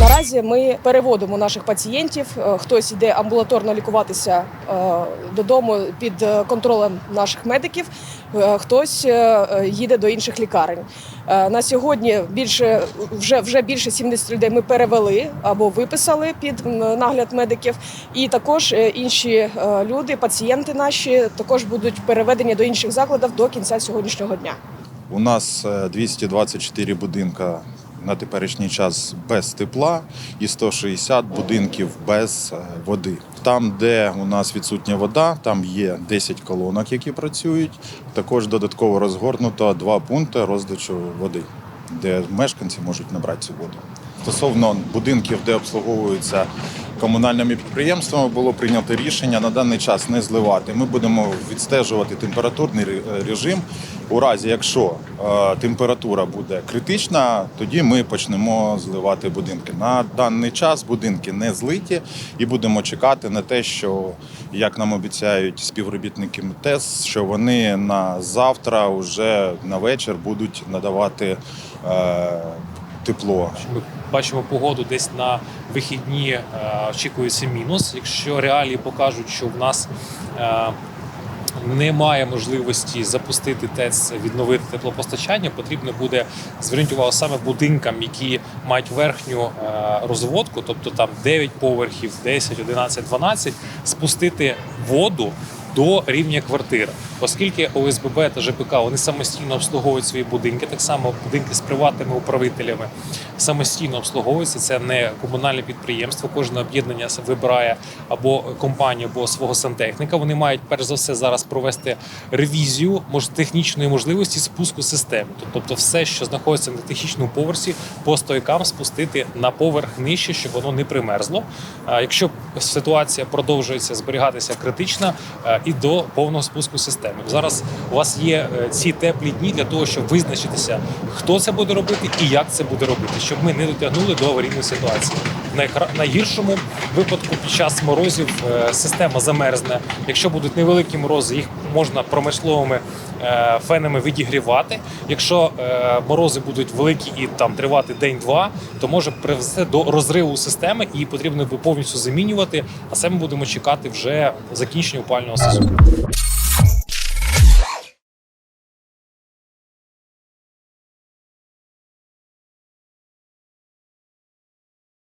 Наразі ми переводимо наших пацієнтів. Е, Хтось йде амбулаторно лікуватися е, додому під е, контролем наших медиків, хтось їде до інших лікарень. На сьогодні більше вже вже більше 70 людей ми перевели або виписали під нагляд медиків. І також інші люди, пацієнти наші, також будуть переведені до інших закладів до кінця сьогоднішнього дня. У нас е, 224 будинка на теперішній час без тепла і 160 будинків без е, води. Там, де у нас відсутня вода, там є 10 колонок, які працюють. Також додатково розгорнуто два пункти роздачу води, де мешканці можуть набрати цю воду. Стосовно будинків, де обслуговуються комунальними підприємствами, було прийнято рішення на даний час не зливати. Ми будемо відстежувати температурний режим. У разі, якщо е, температура буде критична, тоді ми почнемо зливати будинки. На даний час будинки не злиті, і будемо чекати на те, що як нам обіцяють співробітники МТЕС, що вони на завтра, вже на вечір будуть надавати е, тепло. Ми бачимо погоду десь на вихідні е, очікується мінус. Якщо реалії покажуть, що в нас е, немає можливості запустити ТЕЦ, відновити теплопостачання, потрібно буде звернути увагу саме будинкам, які мають верхню е, розводку, тобто там 9 поверхів, 10, 11, 12, спустити воду. До рівня квартир, оскільки ОСББ та ЖКХ вони самостійно обслуговують свої будинки, так само будинки з приватними управителями самостійно обслуговуються. Це не комунальне підприємство. Кожне об'єднання вибирає або компанію, або свого сантехніка. Вони мають перш за все зараз провести ревізію технічної можливості спуску системи. Тобто, все, що знаходиться на технічному поверсі, по стойкам спустити на поверх нижче, щоб воно не примерзло. Якщо ситуація продовжується зберігатися критична е, і до повного спуску системи. Зараз у вас є е, ці теплі дні для того, щоб визначитися, хто це буде робити і як це буде робити, щоб ми не дотягнули до аварійної ситуації. В найгіршому випадку під час морозів е, система замерзне. Якщо будуть невеликі морози, їх можна промисловими е, фенами відігрівати. Якщо е, морози будуть великі і там тривати день-два, то може привести до розриву системи і потрібно би повністю замінювати. А це ми будемо чекати вже закінчення опального сезону.